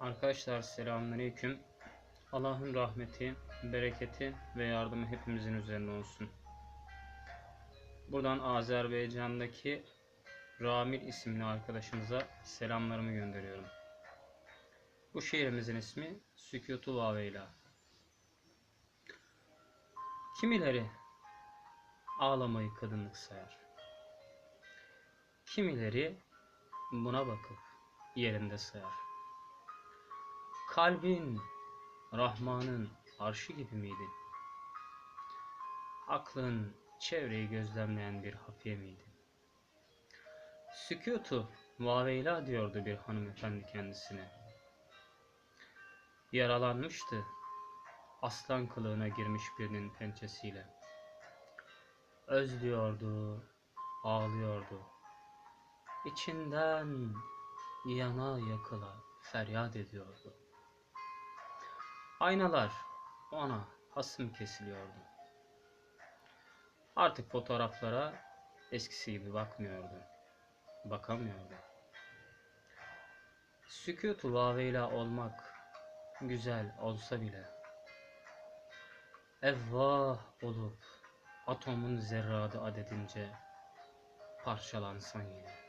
Arkadaşlar selamünaleyküm. Allah'ın rahmeti, bereketi ve yardımı hepimizin üzerine olsun. Buradan Azerbaycan'daki Ramil isimli arkadaşımıza selamlarımı gönderiyorum. Bu şehrimizin ismi Sükutu Vaveyla. Kimileri ağlamayı kadınlık sayar. Kimileri buna bakıp yerinde sayar. Kalbin Rahman'ın arşı gibi miydi? Aklın çevreyi gözlemleyen bir hafiye miydi? Sükutu vaveyla diyordu bir hanımefendi kendisine. Yaralanmıştı aslan kılığına girmiş birinin pençesiyle. Özlüyordu, ağlıyordu. İçinden yana yakıla feryat ediyordu. Aynalar ona hasım kesiliyordu. Artık fotoğraflara eskisi gibi bakmıyordu. Bakamıyordu. Sükutu vaveyla olmak güzel olsa bile evvah olup atomun zerradı adedince parçalansan yine.